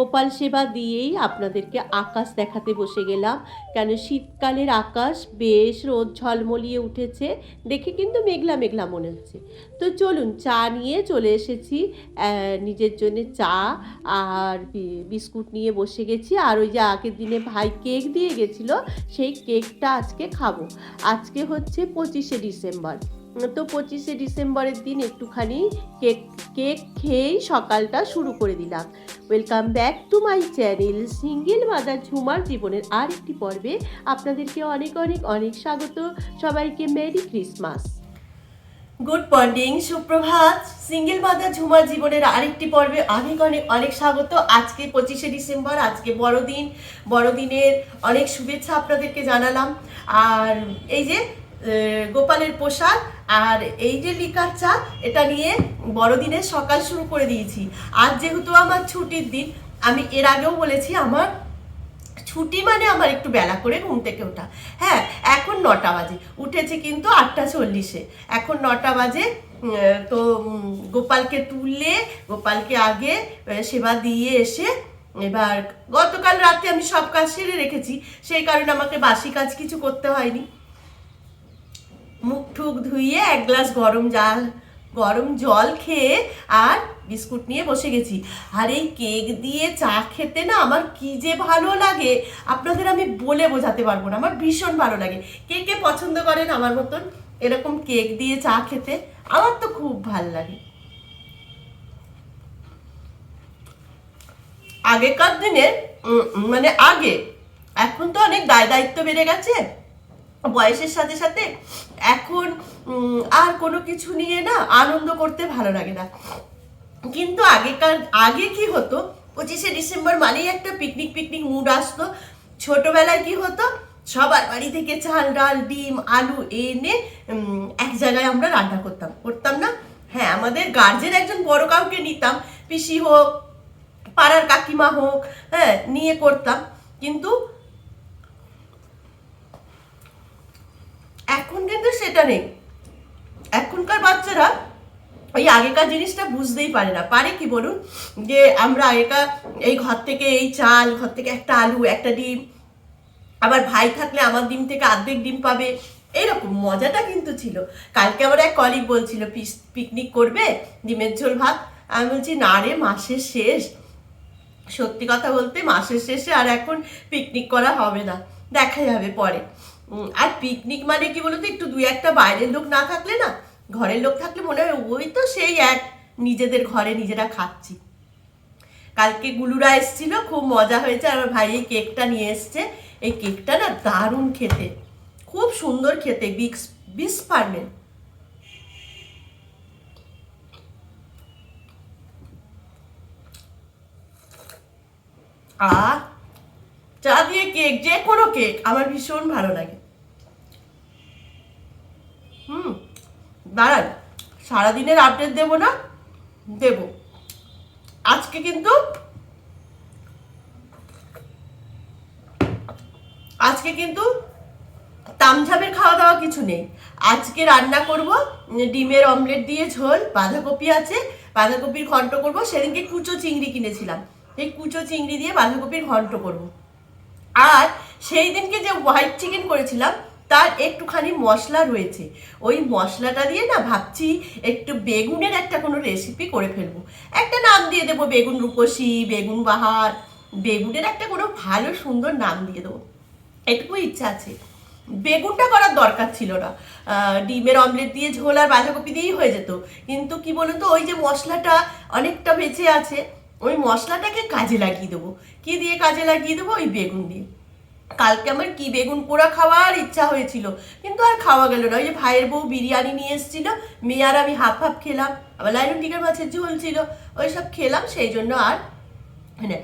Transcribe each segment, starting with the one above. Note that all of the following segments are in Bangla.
গোপাল সেবা দিয়েই আপনাদেরকে আকাশ দেখাতে বসে গেলাম। কেন শীতকালের আকাশ বেশ রোদ ঝলমলিয়ে উঠেছে, দেখে কিন্তু মেঘলা মেঘলা মনে হচ্ছে। তো চলুন, চা নিয়ে চলে এসেছি। নিজের জন্য চা আর বিস্কুট নিয়ে বসে গেছি। আর ওই যে আগের দিনে ভাই কেক দিয়ে গেছিল, সেই কেকটা আজকে খাব। আজকে হচ্ছে পঁচিশে ডিসেম্বর। তো পঁচিশে ডিসেম্বরের দিন একটুখানি কেক কেক খেয়েই সকালটা শুরু করে দিলাম। Welcome back to my channel single mother ঝুমার জীবনের আর একটি পর্বে আপনাদেরকে অনেক অনেক অনেক স্বাগত। সবাইকে মেরি ক্রিসমাস। গুড মর্নিং, সুপ্রভাত। সিঙ্গেল মাদার ঝুমার জীবনের আরেকটি পর্বে অনেক অনেক অনেক স্বাগত। আজকে পঁচিশে ডিসেম্বর, আজকে বড়দিন। বড়দিনের অনেক শুভেচ্ছা আপনাদেরকে জানালাম। আর এই যে গোপালের পোশাক আর এই যে লিকার চা, এটা নিয়ে বড়দিনের সকাল শুরু করে দিয়েছি। আজ যেহেতু আমার ছুটির দিন, আমি এর আগেও বলেছি, আমার ছুটি মানে আমার একটু বেলা করে ঘুম থেকে ওঠা। হ্যাঁ এখন নটা বাজে, উঠেছি কিন্তু আটটা চল্লিশে। এখন নটা বাজে তো গোপালকে তুললে গোপালকে আগে সেবা দিয়ে এসে, এবার গতকাল রাতে আমি সব কাজ সেরে রেখেছি, সেই কারণে আমাকে বাসি কাজ কিছু করতে হয়নি। মুখ ঠুক ধুইয়ে এক গ্লাস গরম জাল, গরম জল খেয়ে আর বিস্কুট নিয়ে বসে গেছি। আর এই কেক দিয়ে চা খেতে না আমার কি যে ভালো লাগে? আপনাদের আমি বলে বোঝাতে পারব না, আমার ভীষণ ভালো লাগে। কে কে পছন্দ করেন আমার মতন? এরকম কেক দিয়ে চা খেতে আমার তো খুব ভালো লাগে। আগেকার দিনে মানে আগে, এখন তো অনেক দায় দায়িত্ব বেড়ে গেছে। বয়সের সাথে সাথে এখন আর কোনো কিছু নিয়ে না আনন্দ করতে ভালো লাগে না। কিন্তু আগেকার, আগে কি হতো, পঁচিশে ডিসেম্বর মানেই একটা পিকনিক পিকনিক মুড আসতো। ছোটবেলায় কি হতো, সবার বাড়ি থেকে চাল, ডাল, ডিম, আলু এনে এক জায়গায় আমরা রান্না করতাম। করতাম না? হ্যাঁ আমাদের গার্জেন একজন বড় কাউকে নিতাম, পিসি হোক, পাড়ার কাকিমা হোক হ্যাঁ নিয়ে করতাম। কিন্তু এখন কিন্তু সেটা নেই। এখনকার বাচ্চারা ওই আগেকার জিনিসটা বুঝতেই পারে না। পারে কি বলুন? যে আমরা আগেকার এই ঘর থেকে এই চাল, ঘর থেকে একটা আলু, একটা ডিম, আবার ভাই থাকলে আমার ডিম থেকে অর্ধেক ডিম পাবে। এইরকম মজাটা কিন্তু ছিল। কালকে আমার এক কলিগ বলছিল পিকনিক করবে? ডিমের ঝোল, ভাত? আমি বলছি, না রে, মাসের শেষ। সত্যি কথা বলতে মাসের শেষে আর এখন পিকনিক করা হবে না। দেখা যাবে পরে। আর পিকনিক মানে কি বলতো, একটু দুই একটা বাইরের লোক না থাকলে না, ঘরের লোক থাকলে মনে হয়, ওই তো সেই এক, নিজেদের ঘরে নিজেরা খাচ্ছি। কালকে গুলুরা এসেছিল, খুব মজা হয়েছে আমার ভাই এই কেকটা নিয়ে এসছে। এই কেকটা না দারুণ খেতে, খুব সুন্দর খেতে, বিক্স বিস পারমেন আ চা দিয়ে কেক যে কোনো কেক আমার ভীষণ ভালো লাগে। দাঁড়ান, সারাদিনের আপডেট দেবো না? দেব। আজকে কিন্তু আজকে কিন্তু তামঝামের খাওয়া দাওয়া কিছু নেই। আজকে রান্না করব, ডিমের অমলেট দিয়ে ঝোল, বাঁধাকপি আছে, বাঁধাকপির ঘন্ট করব। সেদিনকে কুচো চিংড়ি কিনেছিলাম। সেই কুচো চিংড়ি দিয়ে বাঁধাকপির ঘন্ট করব। আর সেই দিনকে যে হোয়াইট চিকেন করেছিলাম তার একটুখানি মশলা রয়েছে। ওই মশলাটা দিয়ে না ভাবছি একটু বেগুনের একটা কোনো রেসিপি করে ফেলব। একটা নাম দিয়ে দেবো, বেগুন রূপসী, বেগুন বাহার। বেগুনের একটা কোনো ভালো সুন্দর নাম দিয়ে দেবো। এটুকু ইচ্ছা আছে। বেগুনটা করার দরকার ছিল না। ডিমের অমলেট দিয়ে ঝোল আর বাঁধাকপি দিয়েই হয়ে যেত। কিন্তু কি বলুন তো, ওই যে মশলাটা অনেকটা বেঁচে আছে, ওই মশলাটাকে কাজে লাগিয়ে দেবো। কি দিয়ে কাজে লাগিয়ে দেবো? ওই বেগুন দিয়ে। কালকে আমার কি বেগুন পোড়া খাওয়ার ইচ্ছা হয়েছিল। কিন্তু আর খাওয়া গেল না। ওই যে ভাইয়ের বউ বিরিয়ানি নিয়ে এসেছিল। মেয়ে আর আমি হাফ হাফ খেলাম। আবার লাইন টিকের মাছের ঝোল ছিল। ওই সব খেলাম, সেই জন্য আর মানে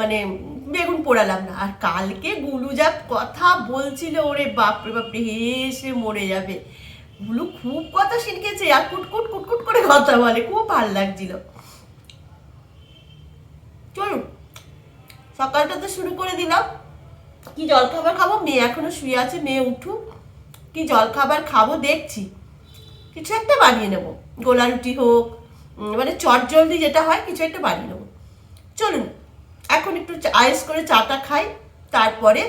মানে বেগুন পোড়ালাম না। আর কালকে গুলু যা কথা বলছিল, ওরে বাপরে বাপরে হেসে মরে যাবে। গুলু খুব কথা শিখেছে আর কুটকুট কুটকুট করে কথা বলে। খুব ভালো লাগছিল। চলুন, সকালটা তো শুরু করে দিলাম। কি জলখাবার খাব? মেয়ে এখনও শুয়ে আছে, মেয়ে উঠুক। কি জলখাবার খাব দেখছি। কিছু একটা বানিয়ে নেব। গোলা রুটি হোক মানে চট জলদি যেটা হয়, কিছু একটা বানিয়ে নেব। চলুন, এখন একটু আয়েস করে চাটা খাই, তারপরে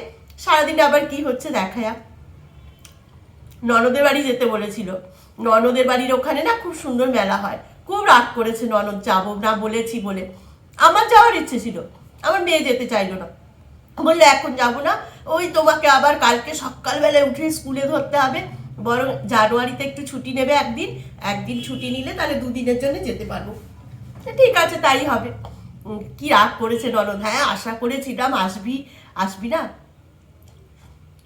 সারাদিনে আবার কি হচ্ছে দেখা যাক। ননদের বাড়ি যেতে বলেছিল। ননদের বাড়ির ওখানে না খুব সুন্দর মেলা হয়। খুব রাগ করেছে ননদ, যাব না বলেছি বলে। আমার যাওয়ার ইচ্ছে ছিল। আমার মেয়ে যেতে চাইলো না। বলল এখন যাব না। ওই তোমাকে আবার কালকে সকালবেলায় উঠে স্কুলে ধরতে হবে। বরং জানুয়ারিতে একটু ছুটি নেবে একদিন। একদিন ছুটি নিলে তাহলে দুদিনের জন্য যেতে পারব। ঠিক আছে তাই হবে। কি রাগ করেছে ননদ? হ্যাঁ আশা করেছিলাম আসবি আসবি না?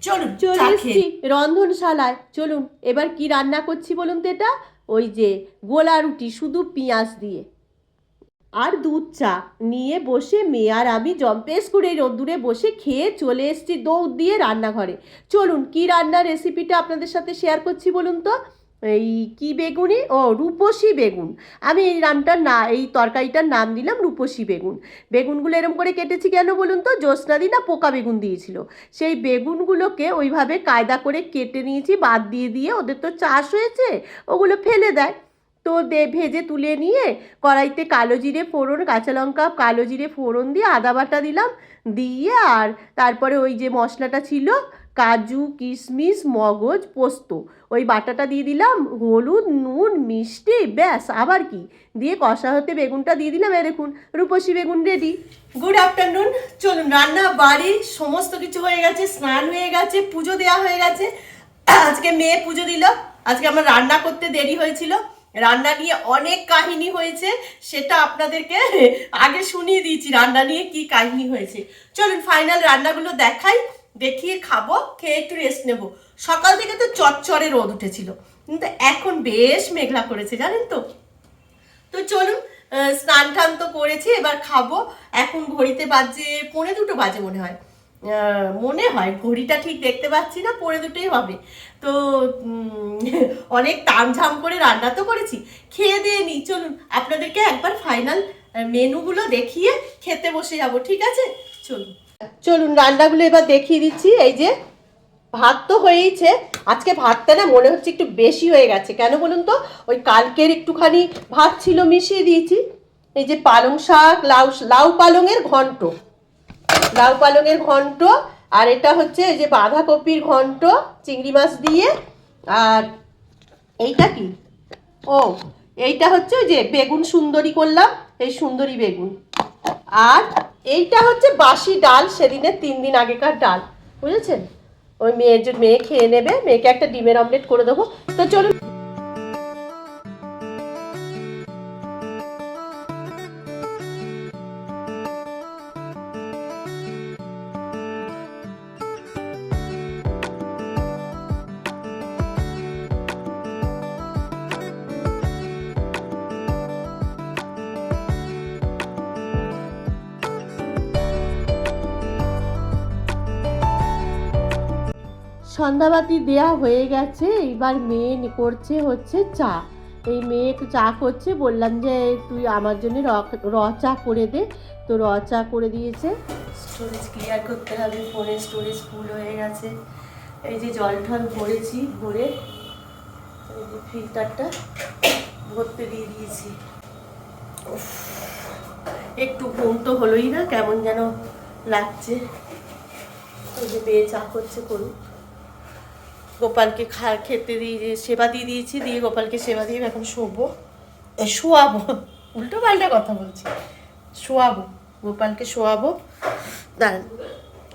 চলুন চলে এসছি রন্ধনশালায়। চলুন এবার কি রান্না করছি বলুন তো এটা? ওই যে গোলা রুটি শুধু পেঁয়াজ দিয়ে। আর দুধ চা নিয়ে বসে মেয়ে আর আমি জম্পেস করে রোদ্দুরে বসে খেয়ে চলে এসেছি দৌড় দিয়ে রান্নাঘরে। চলুন, কি রান্নার রেসিপিটা আপনাদের সাথে শেয়ার করছি বলুন তো? এই কি বেগুনি? ও, রূপসী বেগুন। আমি এই নামটার না, এই তরকারিটার নাম দিলাম রূপসী বেগুন। বেগুনগুলো এরম করে কেটেছি কেন বলুন তো? জ্যোৎস্নাদি না পোকা বেগুন দিয়েছিল। সেই বেগুনগুলোকে ওইভাবে কায়দা করে কেটে নিয়েছি, বাদ দিয়ে দিয়ে ওদের তো চাষ হয়েছে, ওগুলো ফেলে দেয়। তো দে ভেজে তুলে নিয়ে কড়াইতে কালো জিরে ফোড়ন, কাঁচা লঙ্কা কালো জিরে ফোড়ন দিয়ে আদা বাটা দিলাম। দিয়ে আর তারপরে ওই যে মশলাটা ছিল, কাজু, কিশমিশ, মগজ, পোস্ত, ওই বাটাটা দিয়ে দিলাম। হলুদ, নুন, মিষ্টি, ব্যাস। আবার কি? দিয়ে কষা হতে বেগুনটা দিয়ে দিলাম। এ দেখুন, রূপসী বেগুন রেডি গুড আফটারনুন চলুন, রান্না, বাড়ি, সমস্ত কিছু হয়ে গেছে, স্নান হয়ে গেছে, পুজো দেওয়া হয়ে গেছে। আজকে মেয়ে পুজো দিল। আজকে আমার রান্না করতে দেরি হয়েছিল। রান্না নিয়ে অনেক কাহিনী হয়েছে, সেটা আপনাদেরকে আগে শুনিয়ে দিয়েছি রান্না নিয়ে কি কাহিনী হয়েছে। চলুন ফাইনাল রান্নাগুলো দেখাই, দেখিয়ে খাব, খেয়ে একটু রেস্ট নেব। সকাল থেকে তো চটচরে রোদ উঠেছিল, কিন্তু এখন বেশ মেঘলা করেছে, জানেন তো? তো চলুন স্নান টান তো করেছি, এবার খাব। এখন ঘড়িতে বাজে পৌনে দুটো বাজে মনে হয়। মনে হয়, ঘড়িটা ঠিক দেখতে পাচ্ছি না পরে দুটোই হবে। তো অনেক তামঝাম করে রান্না তো করেছি। খেয়ে দিয়ে নিই চলুন, আপনাদেরকে একবার ফাইনাল মেনুগুলো দেখিয়ে খেতে বসে যাব, ঠিক আছে? চলুন। চলুন, রান্নাগুলো এবার দেখিয়ে দিচ্ছি। এই যে, ভাত তো হয়েইছে। আজকে ভাতটা না মনে হচ্ছে একটু বেশি হয়ে গেছে। কেন বলুন তো? ওই কালকের একটুখানি ভাত ছিল, মিশিয়ে দিয়েছি। এই যে পালং শাক, লাউ লাউ পালংয়ের ঘন্ট। লাউ পালংয়ের ঘন্ট, আর এটা হচ্ছে এই যে বাঁধাকপির ঘন্ট, চিংড়ি মাছ দিয়ে, আর এইটা কি? ও, এইটা হচ্ছে ওই যে বেগুন সুন্দরী করলাম, এই সুন্দরী বেগুন। আর এইটা হচ্ছে বাসি ডাল, সেদিনের তিন দিন আগেকার ডাল, বুঝেছেন? ওই মেয়ের মেয়ে খেয়ে নেবে, মেয়েকে একটা ডিমের অমলেট করে দেবো। তো চলুন। সন্ধ্যাবাতি দেয়া হয়ে গেছে এবার মেয়ে করছে হচ্ছে চা। এই মেয়ে একটু চা করছে, বললাম যে তুই আমার জন্য র- চা করে দে। তো র চা করে দিয়েছে। স্টোরেজ ক্লিয়ার করতে হবে ফোনের স্টোরেজ ফুল হয়ে গেছে। এই যে জল ঠল ভরেছি, ভরে এই যে ফিল্টারটা ভরতে দিয়ে দিয়েছি। একটু ঘুম তো হলোই না, কেমন যেন লাগছে। ওই যে মেয়ে চা করছে করুন গোপালকে খা, খেতে দিয়ে সেবা দিয়ে দিয়েছি, দিয়ে গোপালকে সেবা দিয়ে এখন শোবো। শোয়াবো। উল্টো পাল্টা কথা বলছি। শোয়াবো, গোপালকে শোয়াবো। দাঁড়ান।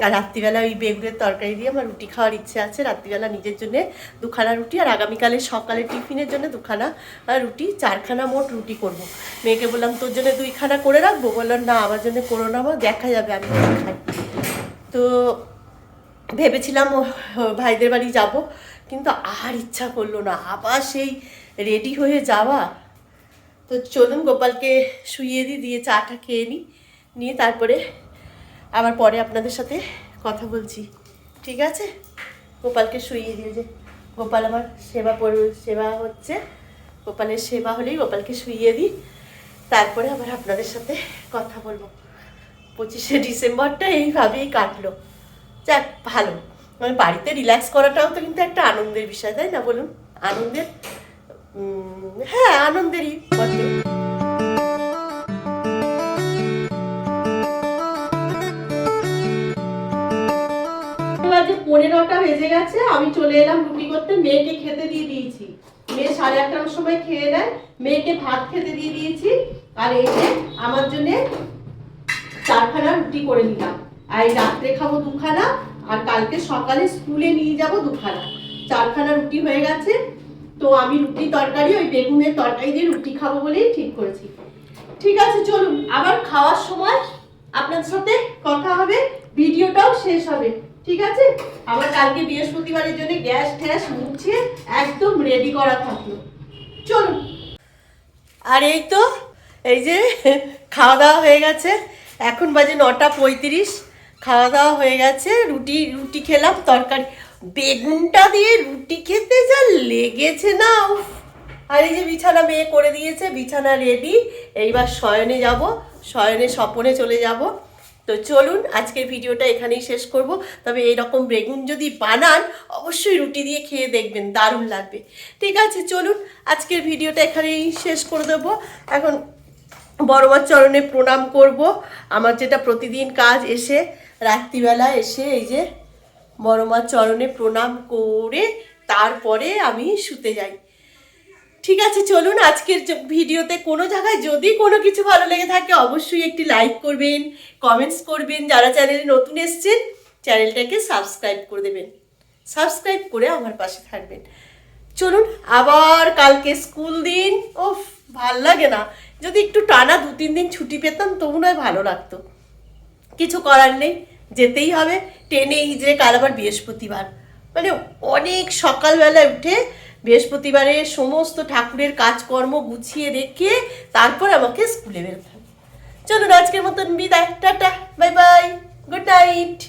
আর রাত্রিবেলা ওই বেগুনের তরকারি দিয়ে আমার রুটি খাওয়ার ইচ্ছে আছে। রাত্রিবেলা নিজের জন্য দুখানা রুটি আর আগামীকালের সকালে টিফিনের জন্য দুখানা রুটি, চারখানা মোট রুটি করব। মেয়েকে বললাম, তোর জন্য দুইখানা করে রাখব? বললাম না, আমার জন্য করো না আমার দেখা যাবে, আমি খাই। তো ভেবেছিলাম ভাইদের বাড়ি যাব, কিন্তু আর ইচ্ছা করল না। আবার সেই রেডি হয়ে যাওয়া। তো চলুন গোপালকে শুইয়ে দিই, দিয়ে চাটা খেয়ে নিই, নিয়ে তারপরে আবার পরে আপনাদের সাথে কথা বলছি। ঠিক আছে? গোপালকে শুইয়ে দিয়ে যে। গোপাল আমার সেবা সেবা হচ্ছে। গোপালের সেবা হলেই গোপালকে শুইয়ে দিই। তারপরে আবার আপনাদের সাথে কথা বলব। পঁচিশে ডিসেম্বরটা এইভাবেই কাটলো। যাক, ভালো। মানে বাড়িতে রিল্যাক্স করাটাও তো কিন্তু একটা আনন্দের বিষয়, তাই না বলুন? আনন্দের হ্যাঁ আনন্দেরই বটে। পনেরোটা বেজে গেছে, আমি চলে এলাম রুটি করতে, মেয়েকে খেতে দিয়ে দিয়েছি। মেয়ে সাড়ে আটটার সময় খেয়ে নেয়, মেয়েকে ভাত খেতে দিয়ে দিয়েছি, আর এসে আমার জন্যে চারখানা রুটি করে নিলাম। আর রাত্রে খাব দুখানা, আর কালকে সকালে স্কুলে নিয়ে যাব দুখানা। চারখানা রুটি হয়ে গেছে, তো আমি রুটি তরকারি, ওই বেগুনের তরকারি দিয়ে রুটি খাব বলেই ঠিক করেছি। ঠিক আছে, চলুন, আবার খাওয়ার সময় আপনার সাথে কথা হবে, ভিডিওটাও শেষ হবে। ঠিক আছে? আবার কালকে বৃহস্পতিবারের জন্য গ্যাস ট্যাস মুছে একদম রেডি করা থাকল। চলুন। আর এই তো, এই যে, খাওয়া দাওয়া হয়ে গেছে, এখন বাজে নটা পঁয়ত্রিশ। খাওয়া দাওয়া হয়ে গেছে, রুটি রুটি খেলাম, তরকারি। বেগুনটা দিয়ে রুটি খেতে যা লেগেছে না। আর এই যে বিছানা মেয়ে করে দিয়েছে, বিছানা রেডি এইবার শয়নে যাব, শয়নে স্বপনে চলে যাব। তো চলুন, আজকের ভিডিওটা এখানেই শেষ করব। তবে এইরকম বেগুন যদি বানান, অবশ্যই রুটি দিয়ে খেয়ে দেখবেন, দারুণ লাগবে। ঠিক আছে, চলুন, আজকের ভিডিওটা এখানেই শেষ করে দেবো। এখন বড়মার চরণে প্রণাম করব। আমার যেটা প্রতিদিন কাজ এসে রাত্রিবেলা এসে এই যে বড়মার চরণে প্রণাম করে তারপরে আমি শুতে যাই। ঠিক আছে, চলুন আজকের ভিডিওতে কোনো জায়গায় যদি কোনো কিছু ভালো লেগে থাকে, অবশ্যই একটি লাইক করবেন কমেন্টস করবেন। যারা চ্যানেলে নতুন এসছেন চ্যানেলটাকে সাবস্ক্রাইব করে দেবেন। সাবস্ক্রাইব করে আমার পাশে থাকবেন। চলুন, আবার কালকে স্কুল দিন। ওফ ভালো লাগে না। যদি একটু টানা দু তিন দিন ছুটি পেতাম, তবু নয়, ভালো লাগতো। কিছু করার নেই, যেতেই হবে। ট্রেনে এই যে কাল আবার বৃহস্পতিবার। মানে অনেক সকালবেলায় উঠে বৃহস্পতিবারে সমস্ত ঠাকুরের কাজকর্ম গুছিয়ে রেখে তারপর আমাকে স্কুলে বেরোতে হবে চলুন আজকের মতন বিদায়। Tata, bye bye, good night.